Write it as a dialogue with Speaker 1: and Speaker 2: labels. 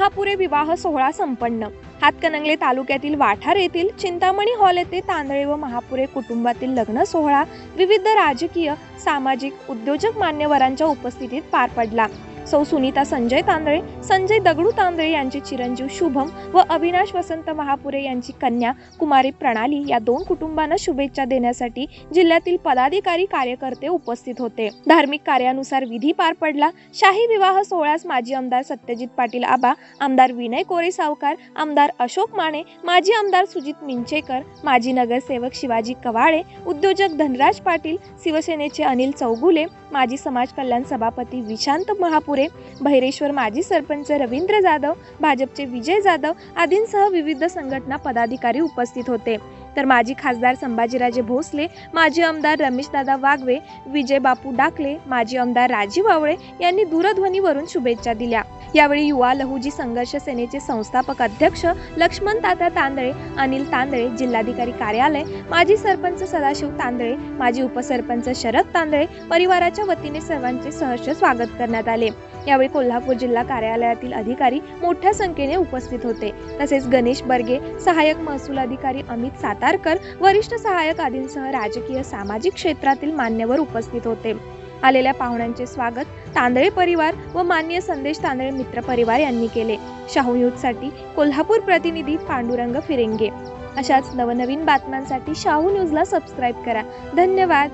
Speaker 1: महापुरे विवाह सोहळा संपन्न. हातकणंगले तालुक्यातील वाठार येथील चिंतामणी हॉल येथे तांदळे व महापुरे कुटुंबातील लग्न सोहळा विविध राजकीय सामाजिक उद्योजक मान्यवरांच्या उपस्थितीत पार पडला. सौ सुनीता संजय तांदळे संजय दगडू तांदळे यांचे चिरंजीव शुभम व अविनाश वसंत महापुरे यांची कन्या कुमारी प्रणाली या दोन कुटुंबांना शुभेच्छा देण्यासाठी जिल्ह्यातील पदाधिकारी कार्यकर्ते उपस्थित होते. धार्मिक कार्यानुसार विधी पार पडला. शाही विवाह सोहळ्यास माजी आमदार सत्यजित पाटील आबा आमदार विनय कोरे सावकार आमदार अशोक माने माजी आमदार सुजित मिंचेकर माजी नगरसेवक शिवाजी कवाळे उद्योजक धनराज पाटील शिवसेनेचे अनिल चौगुले माजी समाज कल्याण सभापती विशांत महापुरे भैरेश्वर माजी सरपंच रवींद्र जाधव भाजपचे विजय जाधव आदींसह विविध संघटना पदाधिकारी उपस्थित होते. तर माजी खासदार संभाजीराजे भोसले माजी आमदार रमेशदादा वाघवे विजय बापू डाकले माजी आमदार राजीव आवळे यांनी दूरध्वनीवरून शुभेच्छा दिल्या. यावेळी युवा लहुजी संघर्ष सेनेचे संस्थापक अध्यक्ष लक्ष्मण तात्या तांदळे अनिल तांदळे जिल्हाधिकारी कार्यालय माजी सरपंच सदाशिव तांदळे माजी उपसरपंच शरद तांदळे परिवाराच्या वतीने सर्वांचे सहर्ष स्वागत करण्यात आले. यावेळी कोल्हापूर जिल्हा कार्यालयातील अधिकारी मोठ्या संख्येने उपस्थित होते. तसेच गणेश बर्गे सहाय्यक महसूल अधिकारी अमित सातारकर वरिष्ठ सहायक आदींसह राजकीय सामाजिक क्षेत्रातील मान्यवर उपस्थित होते. आलेल्या पाहुण्यांचे स्वागत तांदळे परिवार व मान्य संदेश तांदळे मित्र परिवार यांनी केले. शाहू न्यूजसाठी कोल्हापूर प्रतिनिधी पांडुरंग फिरेंगे. अशाच नवनवीन बातम्यांसाठी शाहू न्यूजला सबस्क्राईब करा. धन्यवाद.